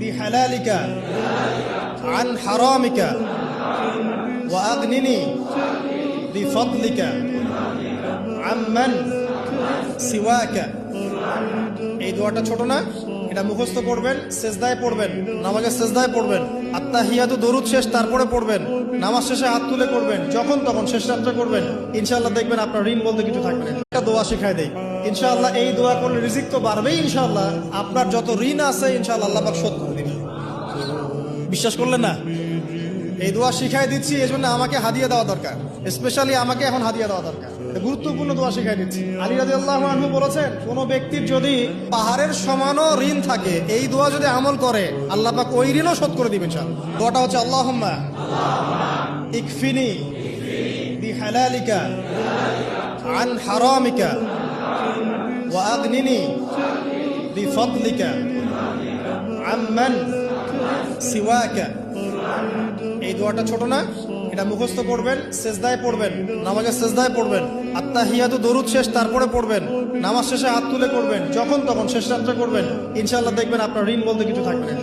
বিহালালিকা عن حرامك وأغنني بفضلك عمن سواك এই দোয়াটা ছোট না এটা মুখস্থ করবেন সেজদায় পড়বেন নামাজের সেজদায় পড়বেন আত্মাহিয়াতু দরুদ শেষ তারপরে পড়বেন নামাজ শেষে হাত তুলে করবেন যখন তখন শেষ রাত্রে করবেন ইনশাআল্লাহ দেখবেন আপনার ঋণ বলতে কিছু থাকবে না একটা দোয়া শিখাই দেই ইনশাআল্লাহ এই দোয়া করলে রিজিক তো বাড়বেই ইনশাআল্লাহ আপনার যত ঋণ আছে ইনশাআল্লাহ আল্লাহ পাক শোধ করে দিবেন বিশ্বাস করলেন না এই দোয়া শিখাই দিচ্ছি এই জন্য আমাকে হাদিয়া দেওয়া দরকার স্পেশালি আমাকে এখন হাদিয়া দেওয়া দরকার গুরুত্বপূর্ণ দোয়া শিখাই দিচ্ছি আলী রাজি আল্লাহ আনহু বলেছেন কোন ব্যক্তির যদি পাহাড়ের সমানও ঋণ থাকে এই দোয়া যদি আমল করে আল্লাহ পাক ওই ঋণও শোধ করে দিবেন ইনশাআল্লাহ দোয়াটা হচ্ছে আল্লাহ ইকফিনি বিহালালিকা عن حرامك وأغنني بفضلك عمن সিওয়াকা। এই দোয়াটা ছোট না, এটা মুখস্থ করবেন সেজদায় পড়বেন, নামাজের সেজদায় পড়বেন। আত্মা হিয়াতু দরুদ শেষ, তারপরে পড়বেন। নামাজ শেষে হাত তুলে করবেন, যখন তখন শেষ রাত্রে করবেন। ইনশাল্লাহ দেখবেন আপনার ঋণ বলতে কিছু থাকবে